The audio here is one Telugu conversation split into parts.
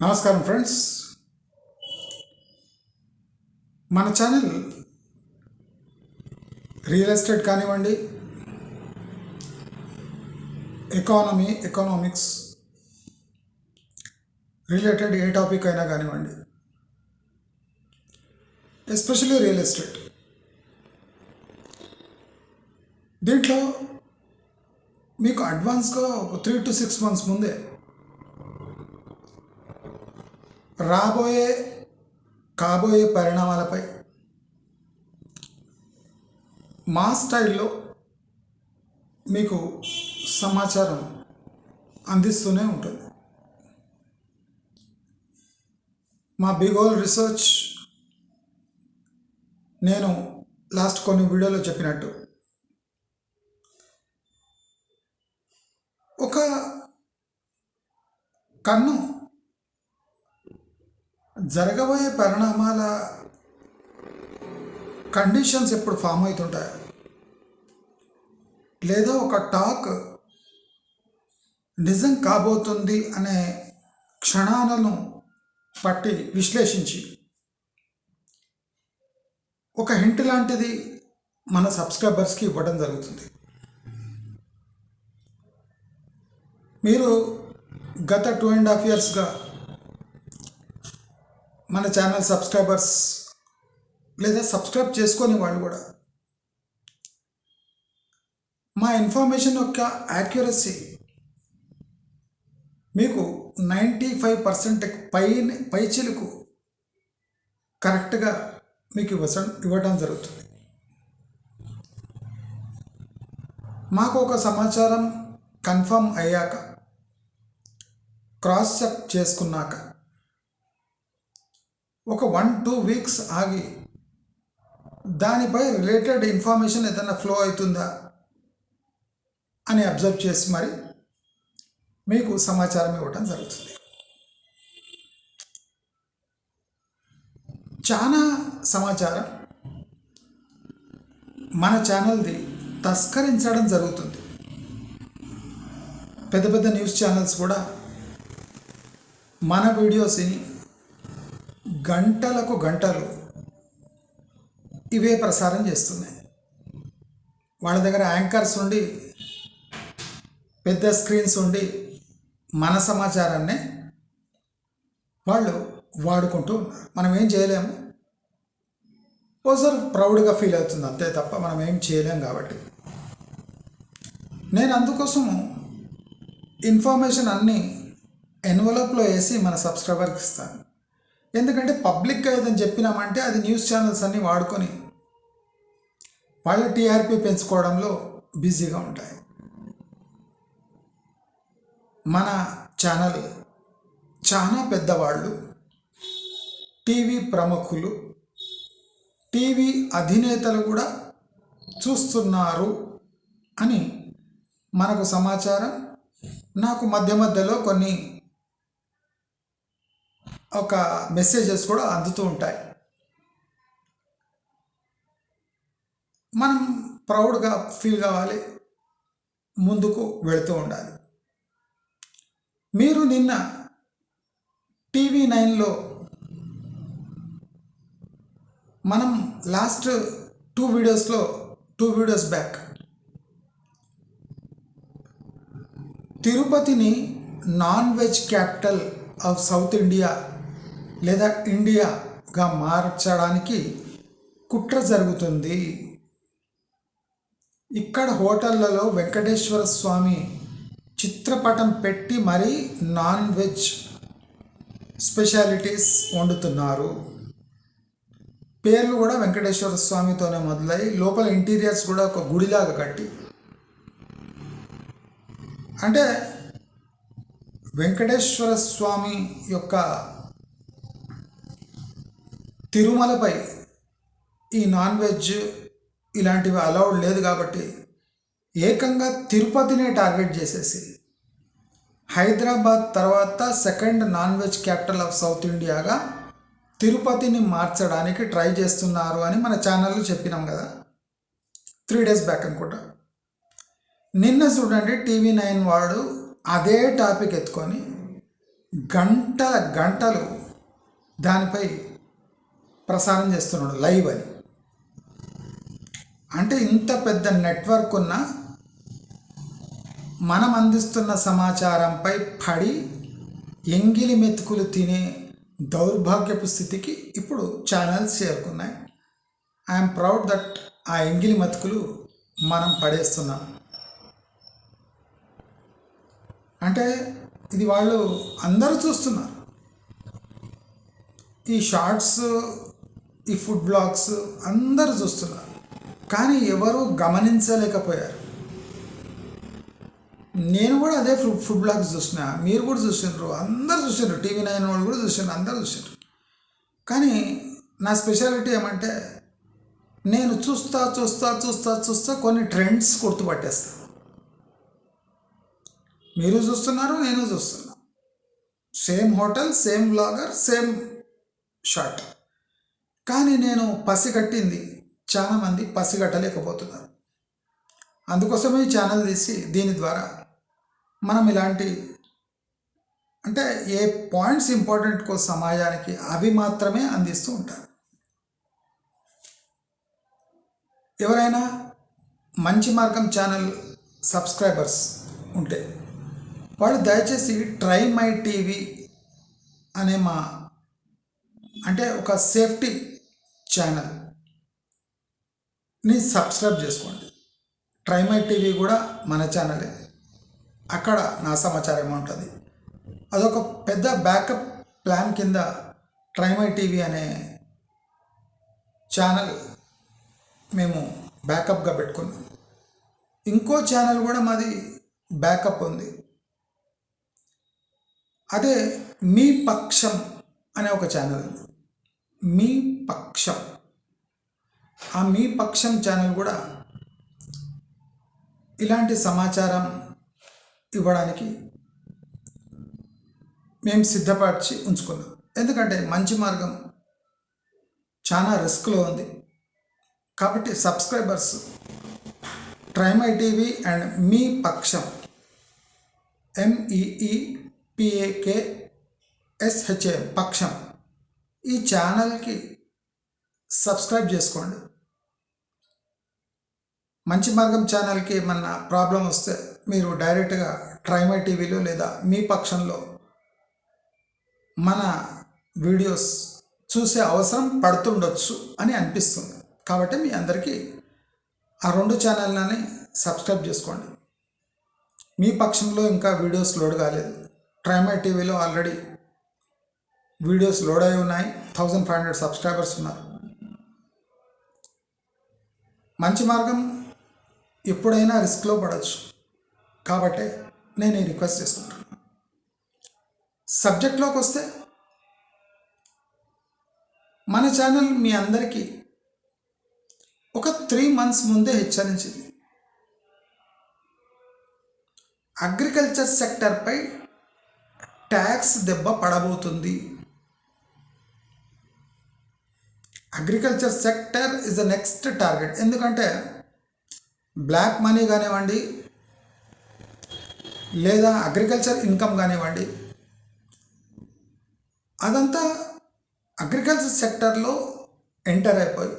నమస్కారం ఫ్రెండ్స్. మన ఛానల్ రియల్ ఎస్టేట్ కానివ్వండి ఎకానమీ ఎకనామిక్స్ రిలేటెడ్ ఏ టాపిక్ అయినా కానివ్వండి ఎస్పెషల్లీ రియల్ ఎస్టేట్. దీంట్లో మీకు అడ్వాన్స్గా ఒక త్రీ టు సిక్స్ మంత్స్ ముందే రాబోయే కాబోయే పరిణామాలపై. మా స్టైల్లో మీకు సమాచారం అందిస్తూనే ఉంటుంది. మా బిగోల్ రీసెర్చ్ నేను లాస్ట్ కొన్ని వీడియోలో చెప్పినట్టు. ఒక కన్ను జరగబోయే పరిణామాల కండిషన్స్ ఎప్పుడు ఫామ్ అవుతుంటాయి? లేదా ఒక టాక్ నిజం కాబోతుంది అనే క్షణాలను పట్టి విశ్లేషించి ఒక హింట్ లాంటిది మన సబ్స్క్రైబర్స్కి ఇవ్వడం జరుగుతుంది. మీరు గత టూ అండ్ హాఫ్ ఇయర్స్గా మన ఛానల్ సబ్స్క్రైబర్స్ లేదా సబ్స్క్రైబ్ చేసుకొని వాళ్ళు కూడా మా ఇన్ఫర్మేషన్ యొక్క యాక్యురసీ మీకు నైంటీ ఫైవ్ పర్సెంట్ పై పైచిలకు కరెక్ట్గా మీకు ఇవ్వసం ఇవ్వడం జరుగుతుంది. మాకు ఒక సమాచారం కన్ఫర్మ్ అయ్యాక క్రాస్ చెక్ చేసుకున్నాక ఒక వన్ టూ వీక్స్ ఆగి దానిపై రిలేటెడ్ ఇన్ఫర్మేషన్ ఏదైనా ఫ్లో అవుతుందా అని అబ్జర్వ్ చేసి మరి మీకు సమాచారం ఇవ్వడం జరుగుతుంది. చాలా సమాచారం మన ఛానల్ది తస్కరించడం జరుగుతుంది. పెద్ద పెద్ద న్యూస్ ఛానల్స్ కూడా మన వీడియోస్ని గంటలకు గంటలు ఇవే ప్రసారం చేస్తున్నాయి. వాళ్ళ దగ్గర యాంకర్స్ ఉండి పెద్ద స్క్రీన్స్ ఉండి మన సమాచారాన్ని వాళ్ళు వాడుకుంటూ ఉన్నారు. మనం ఏం చేయలేము. ఓసారి ప్రౌడ్గా ఫీల్ అవుతుంది అంతే తప్ప మనం ఏం చేయలేం కాబట్టి. నేను అందుకోసం ఇన్ఫర్మేషన్ అన్నీ ఎన్వలప్లో వేసి మన సబ్స్క్రైబర్కి ఇస్తాను. ఎందుకంటే పబ్లిక్గా ఏదని చెప్పినామంటే అది న్యూస్ ఛానల్స్ అన్నీ వాడుకొని వాళ్ళ టీఆర్పీ పెంచుకోవడంలో బిజీగా ఉంటాయి. మన ఛానల్ చాలా పెద్దవాళ్ళు టీవీ ప్రముఖులు టీవీ అధినేతలు కూడా చూస్తున్నారు అని మనకు సమాచారం. నాకు మధ్య మధ్యలో కొన్ని ఒక మెసేజెస్ కూడా అందుతూ ఉంటాయి. మనం ప్రౌడ్గా ఫీల్ కావాలి ముందుకు వెళుతూ ఉండాలి. మీరు నిన్న టీవీ నైన్లో మనం లాస్ట్ టూ వీడియోస్లో టూ వీడియోస్ బ్యాక్ తిరుపతిని non veg capital of south India లేదా ఇండియాగా మార్చడానికి కుట్ర జరుగుతుంది. ఇక్కడ హోటళ్ళలో వెంకటేశ్వర స్వామి చిత్రపటం పెట్టి మరీ నాన్ వెజ్ స్పెషాలిటీస్ వండుతున్నారు. పేర్లు కూడా వెంకటేశ్వర స్వామితోనే మొదలై లోపల ఇంటీరియర్స్ కూడా ఒక గుడిలాగా కట్టి. అంటే వెంకటేశ్వర స్వామి యొక్క తిరుమలపై ఈ నాన్ వెజ్ ఇలాంటివి అలౌడ్ లేదు కాబట్టి ఏకంగా తిరుపతినే టార్గెట్ చేసేసి హైదరాబాద్ తర్వాత second non veg capital of south ఇండియాగా తిరుపతిని మార్చడానికి ట్రై చేస్తున్నారు అని మన ఛానల్లో చెప్పినాం కదా. త్రీ డేస్ బ్యాక్ అనుకుంటా. నిన్న చూడండి టీవీ నైన్ వాడు అదే టాపిక్ ఎత్తుకొని గంటల గంటలు దానిపై ప్రసారం చేస్తున్నాడు లైవ్ అని. అంటే ఇంత పెద్ద నెట్వర్క్ ఉన్న మనం అందిస్తున్న సమాచారంపై పడి ఎంగిలి మెతుకులు తినే దౌర్భాగ్యపు స్థితికి ఇప్పుడు ఛానల్స్ చేరుకున్నాయి. ఐఎమ్ ప్రౌడ్ దట్ ఆ ఎంగిలి మెతుకులు మనం పడేస్తున్నాం. అంటే ఇది వాళ్ళు అందరూ చూస్తున్నారు. ఈ షార్ట్స్ ఈ ఫుడ్ బ్లాగ్స్ అందరూ చూస్తున్నారు. కానీ ఎవరు గమనించలేకపోయారు. నేను కూడా అదే ఫుడ్ ఫుడ్ బ్లాగ్స్ చూసిన మీరు కూడా చూసినారు అందరు చూసినారు టీవీ నైన్ వాళ్ళు కూడా చూసినారు అందరూ చూసినారు కానీ నా స్పెషాలిటీ ఏమంటే నేను చూస్తా చూస్తా చూస్తా చూస్తా కొన్ని ట్రెండ్స్ గుర్తుపట్టేస్తాను మీరు చూస్తున్నారు నేను చూస్తున్నా. Same hotel same blogger same short కానీ నేను పసిగట్టింది చాలామంది పసిగట్టలేకపోతున్నారు అందుకోసమే ఈ ఛానల్ తీసి దీని ద్వారా మనం ఇలాంటి అంటే ఏ పాయింట్స్ ఇంపార్టెంట్ కో సమాజానికి అవి మాత్రమే అందిస్తూ ఉంటారు. ఎవరైనా మంచి మార్గం ఛానల్ సబ్స్క్రైబర్స్ ఉంటే వాళ్ళు దయచేసి ట్రై మై టీవీ అనే మా అంటే ఒక సేఫ్టీ ఛానల్ని సబ్స్క్రైబ్ చేసుకోండి. ట్రైమై టీవీ కూడా మన ఛానలే అక్కడ నా సమాచారం ఉంటుంది అదొక పెద్ద బ్యాకప్ ప్లాన్ కింద ట్రైమై టీవీ అనే ఛానల్ మేము బ్యాకప్గా పెట్టుకున్నాం. ఇంకో ఛానల్ కూడా మాది బ్యాకప్ ఉంది. అదే మీ పక్షం అనే ఒక ఛానల్ ఉంది. మీ పక్షం. ఆ మీ పక్షం ఛానల్ కూడా ఇలాంటి సమాచారం ఇవ్వడానికి మేము సిద్ధపరిచి ఉంచుకున్నాం. ఎందుకంటే మంచి మార్గం చాలా రిస్క్లో ఉంది. కాబట్టి సబ్స్క్రైబర్స్ ట్రైమై టీవీ అండ్ మీ పక్షం. ఎంఈఈ పిఏకే ఎస్హెచ్ఏ పక్షం. ఈ ఛానల్కి సబ్స్క్రైబ్ చేసుకోండి. మంచి మార్గం ఛానల్కి ఏమన్నా ప్రాబ్లం వస్తే మీరు డైరెక్ట్గా ట్రైమై టీవీలో లేదా మీ పక్షంలో మన వీడియోస్ చూసే అవసరం పడుతుండొచ్చు అని అనిపిస్తుంది. కాబట్టి మీ అందరికీ ఆ రెండు ఛానల్ని సబ్స్క్రైబ్ చేసుకోండి. మీ పక్షంలో ఇంకా వీడియోస్ లోడ్ కాలేదు. ట్రైమై టీవీలో ఆల్రెడీ వీడియోస్ లోడ్ అయి ఉన్నాయి. థౌజండ్ ఫైవ్ హండ్రెడ్ సబ్స్క్రైబర్స్ ఉన్నారు. మంచి మార్గం ఎప్పుడైనా రిస్క్లో పడవచ్చు కాబట్టి నేను ఈ రిక్వెస్ట్ చేసుకుంటాను సబ్జెక్ట్లోకి వస్తే మన ఛానల్ మీ అందరికీ ఒక త్రీ మంత్స్ ముందే హెచ్చరించింది అగ్రికల్చర్ సెక్టర్పై ట్యాక్స్ దెబ్బ పడబోతుంది. Agriculture sector is the next target ఎందుకంటే బ్లాక్ మనీ కానివ్వండి లేదా అగ్రికల్చర్ ఇన్కమ్ కానివ్వండి అదంతా అగ్రికల్చర్ సెక్టర్లో ఎంటర్ అయిపోయి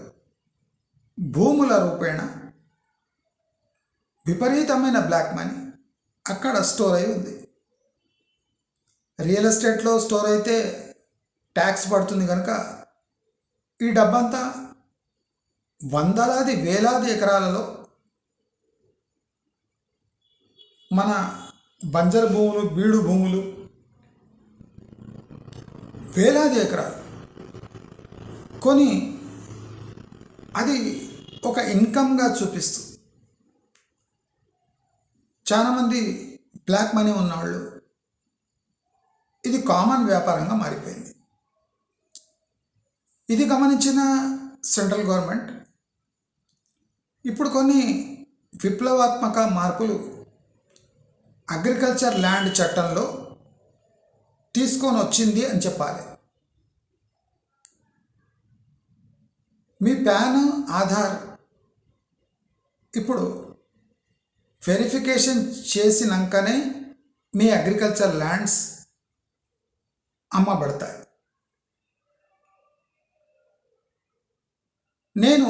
భూముల రూపేణ విపరీతమైన బ్లాక్ మనీ అక్కడ స్టోర్ అయి ఉంది. రియల్ ఎస్టేట్లో స్టోర్ అయితే ట్యాక్స్ పడుతుంది కనుక ఈ డబ్బంతా వందలాది వేలాది ఎకరాలలో మన బంజరు భూములు బీడు భూములు వేలాది ఎకరాలు. కొని అది ఒక ఇన్కమ్గా చూపిస్తూ చాలామంది బ్లాక్ మనీ ఉన్నవాళ్ళు ఇది కామన్ వ్యాపారంగా మారిపోయింది. ఇది గమనించిన సెంట్రల్ గవర్నమెంట్. ఇప్పుడు కొన్ని విప్లవాత్మక మార్పులు అగ్రికల్చర్ ల్యాండ్ చట్టంలో తీసుకొని వచ్చింది అని చెప్పాలి. మీ ప్యాన్ ఆధార్ ఇప్పుడు వెరిఫికేషన్ చేసినాకనే మీ అగ్రికల్చర్ ల్యాండ్స్ అమ్మబడతాయి. నేను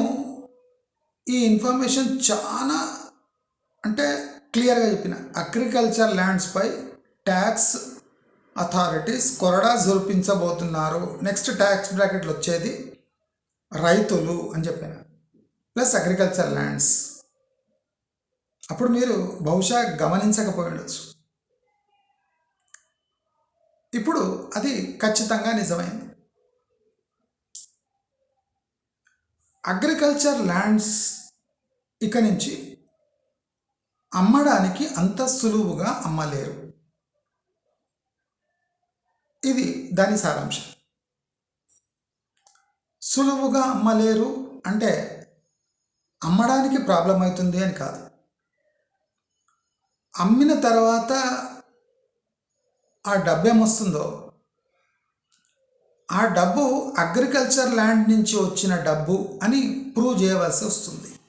ఈ ఇన్ఫర్మేషన్ చాలా అంటే క్లియర్గా చెప్పిన. అగ్రికల్చర్ ల్యాండ్స్పై ట్యాక్స్ అథారిటీస్ కొరడా జురిపించబోతున్నారు నెక్స్ట్ ట్యాక్స్ బ్రాకెట్లు వచ్చేది రైతులు అని చెప్పిన. ప్లస్ అగ్రికల్చర్ ల్యాండ్స్ అప్పుడు మీరు బహుశా గమనించకపోయి ఉండొచ్చు ఇప్పుడు అది ఖచ్చితంగా నిజమైంది. అగ్రికల్చర్ ల్యాండ్స్ ఇక నుంచి అమ్మడానికి అంత సులువుగా అమ్మలేరు. ఇది దాని సారాంశం. సులువుగా అమ్మలేరు అంటే అమ్మడానికి ప్రాబ్లం అవుతుంది అని కాదు. అమ్మిన తర్వాత ఆ డబ్బేమొస్తుందో ఆ డబ్బు అగ్రికల్చర్ ల్యాండ్ నుంచి వచ్చిన డబ్బు అని ప్రూవ్ చేయవలసి వస్తుంది.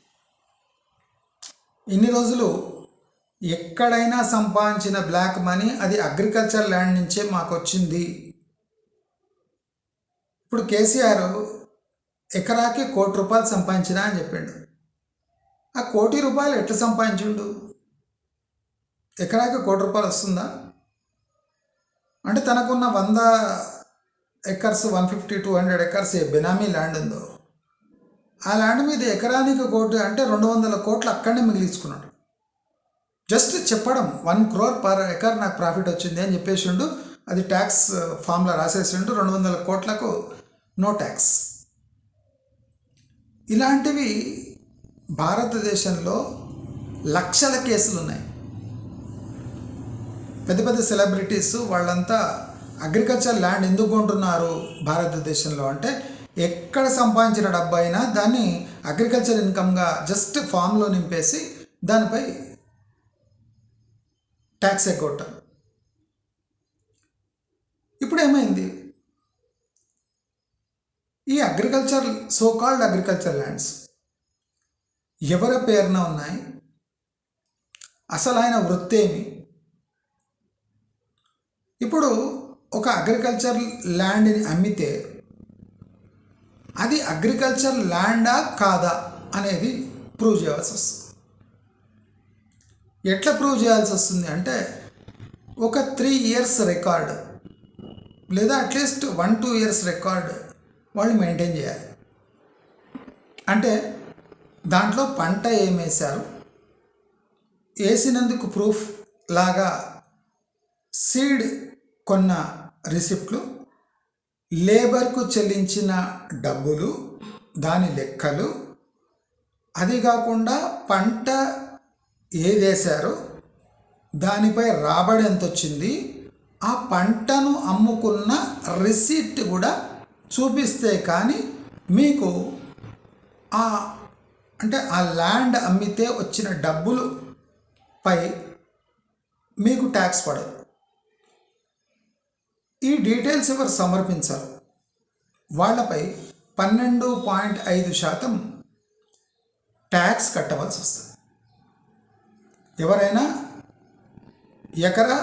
ఇన్ని రోజులు ఎక్కడైనా సంపాదించిన బ్లాక్ మనీ అది అగ్రికల్చర్ ల్యాండ్ నుంచే మాకు వచ్చింది. ఇప్పుడు కేసీఆర్ ఎకరాకి కోటి రూపాయలు సంపాదించినా అని చెప్పిండు. ఆ కోటి రూపాయలు ఎట్లా సంపాదించిండు? ఎకరాకి కోటి రూపాయలు వస్తుందా? అంటే తనకున్న వంద acres one fifty two hundred acres ఏ బెనామీ ల్యాండ్ ఉందో ఆ ల్యాండ్ మీద ఎకరానికి కోటి అంటే రెండు వందల కోట్లు అక్కడనే మిగిలించుకున్నాడు. జస్ట్ చెప్పడం వన్ క్రోర్ పర్ ఎకర్ నాకు ప్రాఫిట్ వచ్చింది అని చెప్పేసిండు. అది ట్యాక్స్ ఫామ్లో రాసేసిండు. రెండు వందల కోట్లకు నో ట్యాక్స్. ఇలాంటివి భారతదేశంలో లక్షల కేసులు ఉన్నాయి పెద్ద పెద్ద సెలబ్రిటీస్ వాళ్ళంతా అగ్రికల్చర్ ల్యాండ్ ఎందుకు కొంటున్నారు భారతదేశంలో? అంటే ఎక్కడ సంపాదించిన డబ్బు అయినా దాన్ని అగ్రికల్చర్ ఇన్కమ్గా జస్ట్ ఫామ్లో నింపేసి దానిపై ట్యాక్స్ ఎగ్గొట్టారు ఇప్పుడు ఏమైంది? ఈ agriculture so called agriculture lands ఎవరి పేరున ఉన్నాయి? అసలు ఆయన వృత్తి ఏమి ఇప్పుడు ఒక అగ్రికల్చర్ ల్యాండ్ని అమ్మితే అది అగ్రికల్చర్ ల్యాండా కాదా అనేది ప్రూవ్ చేయాల్సి వస్తుంది. ఎట్లా ప్రూవ్ చేయాల్సి వస్తుంది అంటే ఒక త్రీ ఇయర్స్ రికార్డ్ లేదా at least one two years record వాళ్ళు మెయింటైన్ చేయాలి. అంటే దాంట్లో పంట ఏం వేశారు? వేసినందుకు ప్రూఫ్ లాగా సీడ్ కొన్న రిసిప్ట్లు. లేబర్కు చెల్లించిన డబ్బులు దాని లెక్కలు. అది కాకుండా పంట ఏదేశారో దానిపై రాబడి ఎంత వచ్చింది ఆ పంటను అమ్ముకున్న రిసీట్ కూడా చూపిస్తే కానీ మీకు ఆ అంటే ఆ ల్యాండ్ అమ్మితే వచ్చిన డబ్బులు పై మీకు ట్యాక్స్ పడదు. ఈ డీటెయిల్స్ ఎవరు సమర్పించారు? వాళ్ళపై పన్నెండు పాయింట్ ఐదు శాతం ట్యాక్స్ కట్టవలసి వస్తుంది. ఎవరైనా ఎకరా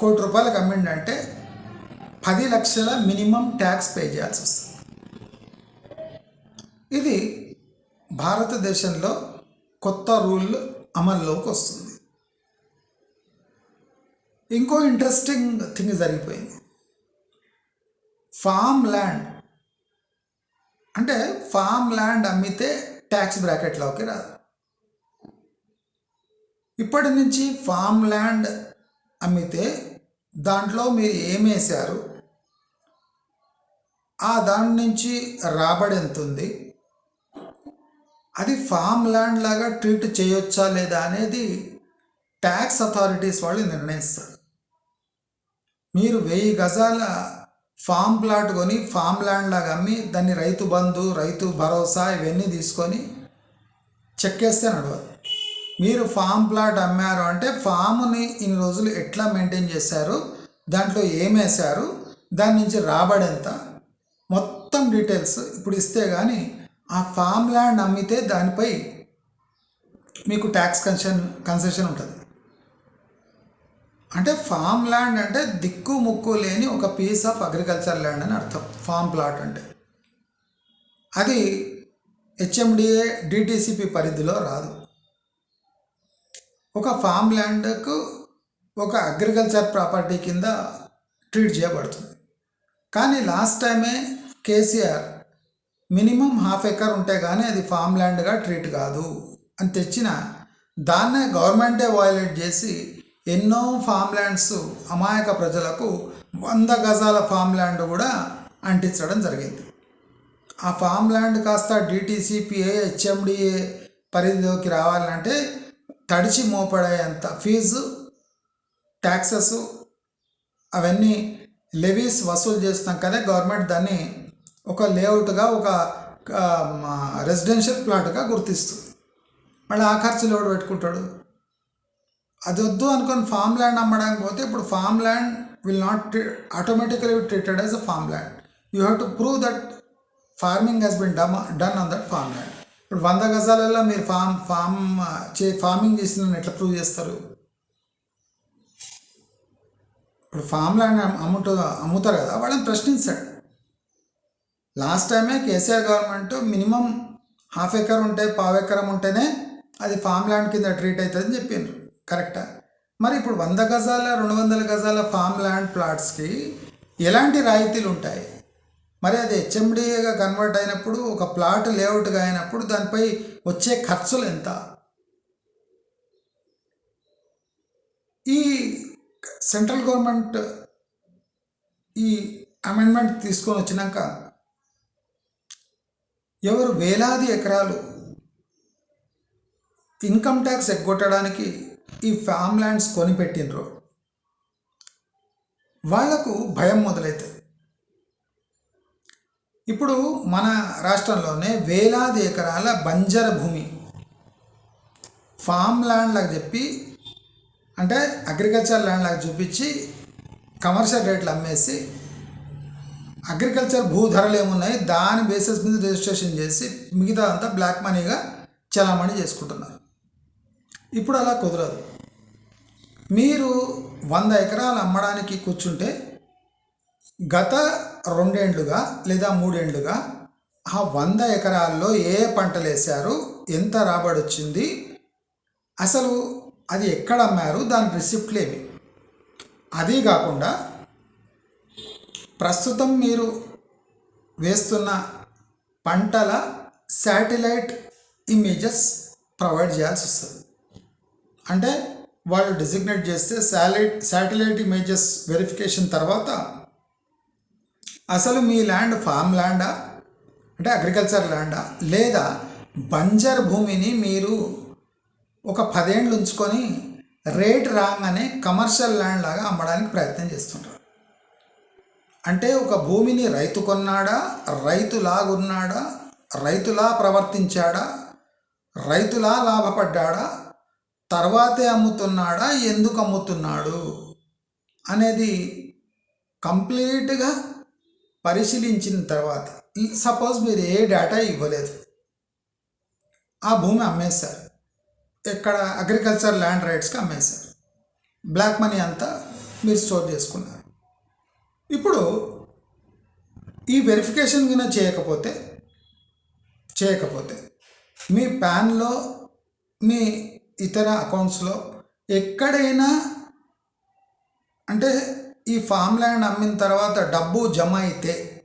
కోటి రూపాయలకు అమ్మిండంటే పది లక్షల మినిమం ట్యాక్స్ పే చేయాల్సి వస్తుంది. ఇది భారతదేశంలో కొత్త రూల్ అమల్లోకి వస్తుంది. ఇంకో ఇంట్రెస్టింగ్ థింగ్ జరిగిపోయింది. ఫామ్ ల్యాండ్ అంటే ఫామ్ ల్యాండ్ అమ్మితే ట్యాక్స్ బ్రాకెట్లోకి రాదు. ఇప్పటి నుంచి ఫామ్ ల్యాండ్ అమ్మితే దాంట్లో మీరు ఏమేశారు? ఆ దాని నుంచి రాబడి ఎంత ఉంది అది ఫామ్ ల్యాండ్ లాగా ట్రీట్ చేయొచ్చా లేదా అనేది ట్యాక్స్ అథారిటీస్ వాళ్ళు నిర్ణయిస్తారు. మీరు వెయ్యి గజాల ఫామ్ ప్లాట్ కొని ఫామ్ ల్యాండ్ లాగా అమ్మి దాన్ని రైతు బంధు రైతు భరోసా ఇవన్నీ తీసుకొని చెక్కేస్తే నడవదు. మీరు ఫామ్ ప్లాట్ అమ్మారు అంటే ఫామ్ని ఇన్ని రోజులు ఎట్లా మెయింటైన్ చేశారు దాంట్లో ఏమేశారు దాని నుంచి రాబడి ఎంత మొత్తం డీటెయిల్స్ ఇప్పుడు ఇస్తే కానీ ఆ ఫామ్ ల్యాండ్ అమ్మితే దానిపై మీకు ట్యాక్స్ కన్సెషన్ కన్సెషన్ ఉంటుంది. అంటే ఫామ్ ల్యాండ్ అంటే దిక్కు ముక్కు లేని ఒక పీస్ ఆఫ్ అగ్రికల్చర్ ల్యాండ్ అని అర్థం. ఫామ్ ప్లాట్ అంటే. అది హెచ్ఎండిఏ డిటిసిపి పరిధిలో రాదు. ఒక ఫామ్ ల్యాండ్కు ఒక అగ్రికల్చర్ ప్రాపర్టీ కింద ట్రీట్ చేయబడుతుంది. కానీ లాస్ట్ టైమే కేసీఆర్ మినిమం హాఫ్ ఎకర్ ఉంటే కానీ అది ఫామ్ ల్యాండ్గా ట్రీట్ కాదు అని తెచ్చిన దాన్నే గవర్నమెంటే వయలేట్ చేసి ఎన్నో ఫామ్ ల్యాండ్స్ అమాయక ప్రజలకు వంద గజాల ఫామ్ ల్యాండ్ కూడా అంటించడం జరిగింది. ఆ ఫామ్ ల్యాండ్ కాస్త డిటీసీపీఏ హెచ్ఎండిఏ పరిధిలోకి రావాలంటే తడిచి మోపడేంత ఫీజు ట్యాక్సెస్ అవన్నీ లెవీస్ వసూలు చేస్తాం కదా గవర్నమెంట్ దాన్ని ఒక లేఅవుట్గా ఒక రెసిడెన్షియల్ ప్లాట్గా గుర్తిస్తుంది. మళ్ళీ ఆ ఖర్చులు ఎవడు పెట్టుకుంటాడు? అది వద్దు అనుకొని ఫామ్ ల్యాండ్ అమ్మడానికి పోతే ఇప్పుడు farm land will not automatically treated as a farm land you have to prove that farming has been done done on that farm land ఇప్పుడు వంద గజాలలో మీరు ఫామ్ ఫామ్ uh, చే ఫార్మింగ్ చేసిన ఎట్లా ప్రూవ్ చేస్తారు? ఇప్పుడు ఫామ్ ల్యాండ్ అమ్ముట అమ్ముతారు కదా వాళ్ళని ప్రశ్నించాడు. లాస్ట్ టైమే KCR government minimum half acre ఉంటే పావు ఎకరం ఉంటేనే అది ఫామ్ ల్యాండ్ కింద ట్రీట్ అవుతుందని చెప్పిండ్రు. కరెక్టా? మరి ఇప్పుడు వంద గజాల రెండు వందల గజాల ఫామ్ ల్యాండ్ ప్లాట్స్కి ఎలాంటి రాయితీలు ఉంటాయి? మరి అది హెచ్ఎండిఏగా కన్వర్ట్ అయినప్పుడు ఒక ప్లాట్ లేఅవుట్గా అయినప్పుడు దానిపై వచ్చే ఖర్చులు ఎంత? ఈ సెంట్రల్ గవర్నమెంట్ ఈ అమెండ్మెంట్ తీసుకొని వచ్చినాక ఎవరు వేలాది ఎకరాలు ఇన్కమ్ ట్యాక్స్ ఎగ్గొట్టడానికి ఈ ఫామ్ ల్యాండ్స్ కొనిపెట్టినరు వాళ్ళకు భయం మొదలవుతుంది ఇప్పుడు మన రాష్ట్రంలోనే వేలాది ఎకరాల బంజర భూమి ఫామ్ ల్యాండ్ లాగా చెప్పి అంటే అగ్రికల్చర్ ల్యాండ్ లాగా చూపించి కమర్షియల్ రేట్లు అమ్మేసి అగ్రికల్చర్ భూ ధరలు ఏమున్నాయి దాని బేసిస్ మీద రిజిస్ట్రేషన్ చేసి మిగతా అంతా బ్లాక్ మనీగా చలామణి చేసుకుంటున్నారు. ఇప్పుడు అలా కుదరదు. మీరు వంద ఎకరాలు అమ్మడానికి కూర్చుంటే గత రెండేండ్లుగా లేదా మూడేండ్లుగా ఆ వంద ఎకరాల్లో ఏ పంటలు వేశారు ఎంత రాబడి వచ్చింది అసలు అది ఎక్కడ అమ్మారు? దాని రిసిప్ట్లు ఏమి అదీ కాకుండా ప్రస్తుతం మీరు వేస్తున్న పంటల శాటిలైట్ ఇమేజెస్ ప్రొవైడ్ చేయాల్సి వస్తుంది అంటే వాళ్ళు డిజిగ్నేట్ చేస్తే శాలైట్ శాటిలైట్ ఇమేజెస్ వెరిఫికేషన్ తర్వాత అసలు మీ ల్యాండ్ ఫామ్ ల్యాండా అంటే అగ్రికల్చర్ ల్యాండా లేదా బంజర్ భూమిని మీరు ఒక పదేండ్లు ఉంచుకొని రేట్ రాగానే కమర్షియల్ ల్యాండ్ లాగా అమ్మడానికి ప్రయత్నం చేస్తుంటారు. అంటే ఒక భూమిని రైతు కొన్నాడా? రైతులాగున్నాడా రైతులా ప్రవర్తించాడా? రైతులా లాభపడ్డాడా? తర్వాతే అమ్ముతున్నాడా? ఎందుకు అమ్ముతున్నాడు? అనేది కంప్లీట్గా పరిశీలించిన తర్వాత సపోజ్ మీరు ఏ డేటా ఇవ్వలేదు. ఆ భూమి అమ్మేశారు. ఎక్కడ అగ్రికల్చర్ ల్యాండ్ రైట్స్కి అమ్మేశారు. బ్లాక్ మనీ అంతా మీరు స్టోర్ చేసుకున్నారు. ఇప్పుడు ఈ వెరిఫికేషన్ కింద చేయకపోతే చేయకపోతే మీ ప్యాన్లో మీ ఇతర అకౌంట్స్లో ఎక్కడైనా అంటే ఈ ఫామ్ ల్యాండ్ అమ్మిన తర్వాత డబ్బు జమ అయితే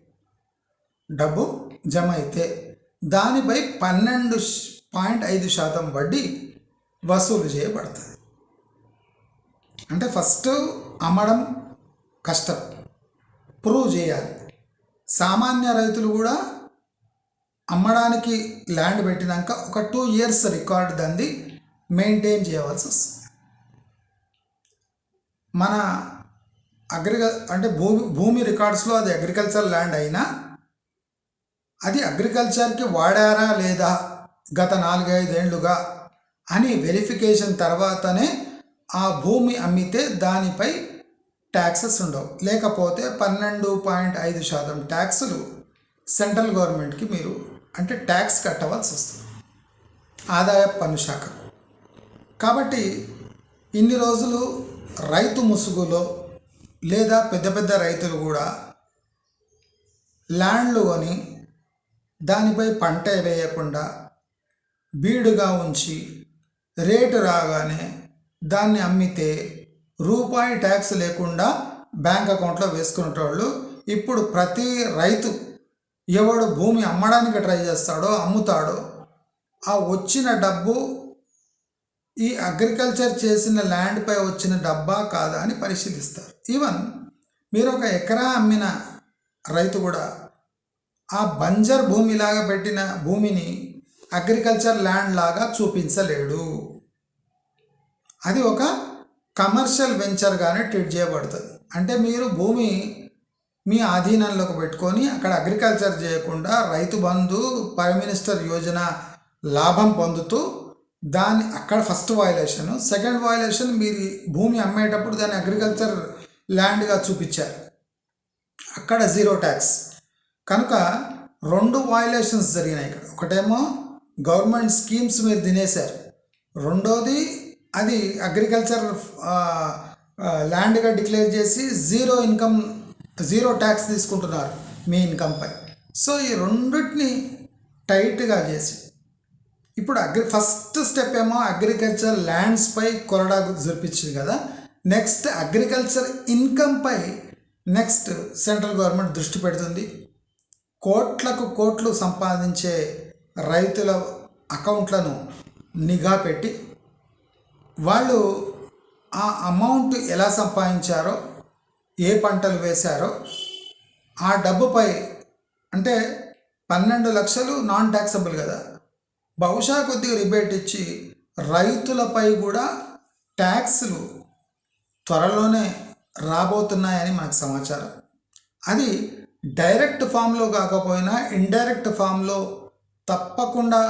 డబ్బు జమ అయితే దానిపై పన్నెండు పాయింట్ ఐదు శాతం వడ్డీ వసూలు చేయబడుతుంది. అంటే ఫస్ట్ అమ్మడం కష్టం. ప్రూవ్ చేయాలి. సామాన్య రైతులు కూడా అమ్మడానికి ల్యాండ్ పెట్టినాక ఒక టూ ఇయర్స్ రికార్డ్ దంది మెయింటైన్ చేయవలసి వస్తుంది. మన అగ్రికల్ అంటే భూమి భూమి రికార్డ్స్లో అది అగ్రికల్చర్ ల్యాండ్ అయినా అది అగ్రికల్చర్కి వాడారా లేదా గత నాలుగైదేండ్లుగా అని వెరిఫికేషన్ తర్వాతనే ఆ భూమి అమ్మితే దానిపై ట్యాక్సెస్ ఉండవు. లేకపోతే పన్నెండు పాయింట్ ఐదు శాతం ట్యాక్సులు సెంట్రల్ గవర్నమెంట్కి మీరు అంటే ట్యాక్స్ కట్టవలసి వస్తుంది. ఆదాయ పన్ను శాఖకు. కాబట్టి ఇన్ని రోజులు రైతు ముసుగులో లేదా పెద్ద పెద్ద రైతులు కూడా ల్యాండ్లు కొని దానిపై పంట వేయకుండా బీడుగా ఉంచి రేటు రాగానే దాన్ని అమ్మితే రూపాయి ట్యాక్స్ లేకుండా బ్యాంక్ అకౌంట్లో వేసుకునేటోళ్ళు ఇప్పుడు ప్రతి రైతు ఎవడు భూమి అమ్మడానికి ట్రై చేస్తాడో అమ్ముతాడో ఆ వచ్చిన డబ్బు ఈ అగ్రికల్చర్ చేసిన ల్యాండ్పై వచ్చిన డబ్బా కాదా అని పరిశీలిస్తారు. ఈవెన్ మీరు ఒక ఎకరా అమ్మిన రైతు కూడా ఆ బంజర్ భూమిలాగా పెట్టిన భూమిని అగ్రికల్చర్ ల్యాండ్ లాగా చూపించలేడు. అది ఒక కమర్షియల్ వెంచర్గానే ట్రీట్ చేయబడుతుంది. అంటే మీరు భూమి మీ ఆధీనంలోకి పెట్టుకొని అక్కడ అగ్రికల్చర్ చేయకుండా రైతు బంధు ప్రైమ్ మినిస్టర్ యోజన లాభం పొందుతూ దాన్ని అక్కడ ఫస్ట్ వయలేషన్ సెకండ్ వయలేషన్ మీరు భూమి అమ్మేటప్పుడు దాన్ని అగ్రికల్చర్ ల్యాండ్గా చూపించారు. అక్కడ జీరో ట్యాక్స్ కనుక రెండు వయలేషన్స్ జరిగినాయి ఇక్కడ. ఒకటేమో గవర్నమెంట్ స్కీమ్స్ మీరు తినేశారు. రెండోది అది అగ్రికల్చర్ ల్యాండ్గా డిక్లేర్ చేసి జీరో ఇన్కమ్ జీరో ట్యాక్స్ తీసుకుంటున్నారు మీ ఇన్కమ్పై సో ఈ రెండింటిని టైట్గా చేసి ఇప్పుడు అగ్రి ఫస్ట్ స్టెప్ ఏమో అగ్రికల్చర్ ల్యాండ్స్పై కొరడా జరిపించింది కదా. నెక్స్ట్ అగ్రికల్చర్ ఇన్కమ్పై నెక్స్ట్ సెంట్రల్ గవర్నమెంట్ దృష్టి పెడుతుంది. కోట్లకు కోట్లు సంపాదించే రైతుల అకౌంట్లను నిఘా పెట్టి వాళ్ళు ఆ అమౌంట్ ఎలా సంపాదించారో ఏ పంటలు వేశారో ఆ డబ్బుపై అంటే పన్నెండు లక్షలు నాన్ ట్యాక్సబుల్ కదా. బహుశా కొద్దిగా రిబేట్ ఇచ్చి రైతులపై కూడా ట్యాక్స్లు త్వరలోనే రాబోతున్నాయని మనకు సమాచారం. అది డైరెక్ట్ ఫామ్లో కాకపోయినా ఇండైరెక్ట్ ఫామ్లో తప్పకుండా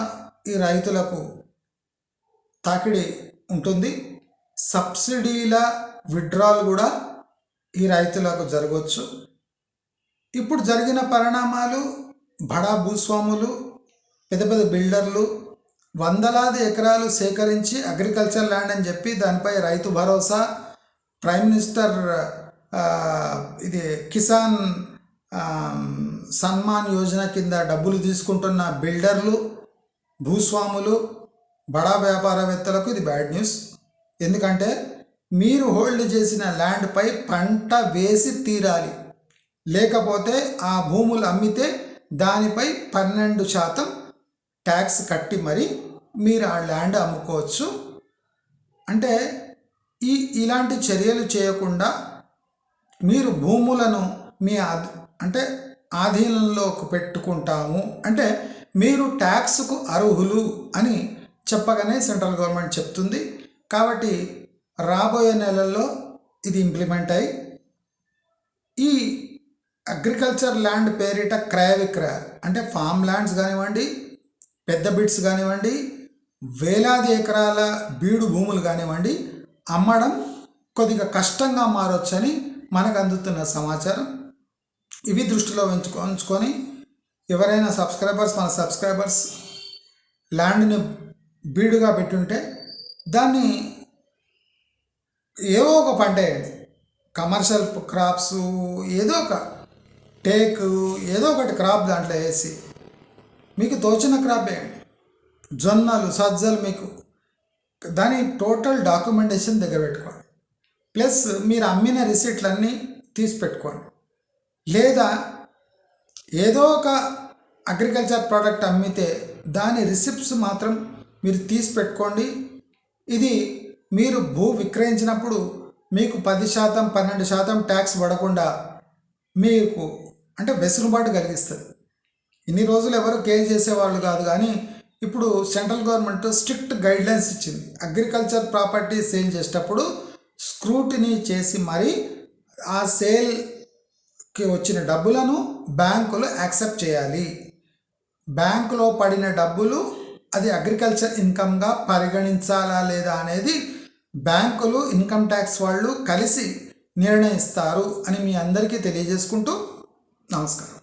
ఈ రైతులకు తాకిడి ఉంటుంది. సబ్సిడీల విడ్రాల్ కూడా ఈ రైతులకు జరగవచ్చు ఇప్పుడు జరిగిన పరిణామాలు బడా భూస్వాములు పెద్ద పెద్ద బిల్డర్లు వందలాది ఎకరాలు సేకరించి అగ్రికల్చర్ ల్యాండ్ అని చెప్పి దానిపై రైతు భరోసా ప్రైమ్ మినిస్టర్ ఇది కిసాన్ సన్మాన్ యోజన కింద డబ్బులు తీసుకుంటున్న బిల్డర్లు భూస్వాములు బడా వ్యాపారవేత్తలకు ఇది బ్యాడ్ న్యూస్ ఎందుకంటే మీరు హోల్డ్ చేసిన ల్యాండ్పై పంట వేసి తీరాలి. లేకపోతే ఆ భూములు అమ్మితే దానిపై పన్నెండు శాతం ట్యాక్స్ కట్టి మరి మీరు ఆ ల్యాండ్ అమ్ముకోవచ్చు. అంటే ఈ ఇలాంటి చర్యలు చేయకుండా మీరు భూములను మీ అంటే ఆధీనంలోకి పెట్టుకుంటాము. అంటే మీరు ట్యాక్స్కు అర్హులు అని చెప్పగానే సెంట్రల్ గవర్నమెంట్ చెప్తుంది. కాబట్టి రాబోయే నెలల్లో ఇది ఇంప్లిమెంట్ అయ్యి ఈ అగ్రికల్చర్ ల్యాండ్ పేరిట క్రయ విక్రయ అంటే ఫామ్ ల్యాండ్స్ కానివ్వండి పెద్ద బిట్స్ కానివ్వండి వేలాది ఎకరాల బీడు భూములు కానివ్వండి అమ్మడం కొద్దిగా కష్టంగా మారొచ్చని మనకు అందుతున్న సమాచారం. ఇవి దృష్టిలో ఉంచుకో ఉంచుకొని ఎవరైనా సబ్స్క్రైబర్స్ మన సబ్స్క్రైబర్స్ ల్యాండ్ని బీడుగా పెట్టుంటే దాన్ని ఏవో ఒక పంట వేయండి. కమర్షియల్ క్రాప్స్ ఏదో ఒక టేక్ ఏదో ఒకటి క్రాప్ దాంట్లో వేసి మీకు తోచిన క్రాప్ వేయండి. జొన్నలు సజ్జలు మీకు. దాని టోటల్ డాక్యుమెంటేషన్ దగ్గర పెట్టుకోండి. ప్లస్ మీరు అమ్మిన రిసీట్లన్నీ తీసి పెట్టుకోండి. లేదా ఏదో ఒక అగ్రికల్చర్ ప్రోడక్ట్ అమ్మితే దాని రిసిప్ట్స్ మాత్రం మీరు తీసి పెట్టుకోండి. ఇది మీరు భూ విక్రయించినప్పుడు మీకు పది శాతం పన్నెండు శాతం ట్యాక్స్ పడకుండా మీకు అంటే వెసులుబాటు కలిగిస్తుంది. ఇన్ని రోజులు ఎవరు కేర్ చేసేవాళ్ళు కాదు కానీ ఇప్పుడు సెంట్రల్ గవర్నమెంట్ స్ట్రిక్ట్ గైడ్లైన్స్ ఇచ్చింది. అగ్రికల్చర్ ప్రాపర్టీ సేల్ చేసేటప్పుడు స్క్రూటినీ చేసి మరి ఆ సేల్కి వచ్చిన డబ్బులను బ్యాంకులు యాక్సెప్ట్ చేయాలి. బ్యాంకులో పడిన డబ్బులు అది అగ్రికల్చర్ ఇన్కమ్గా పరిగణించాలా లేదా అనేది బ్యాంకులు ఇన్కమ్ ట్యాక్స్ వాళ్ళు కలిసి నిర్ణయిస్తారు అని మీ అందరికీ తెలియజేసుకుంటూ నమస్కారం.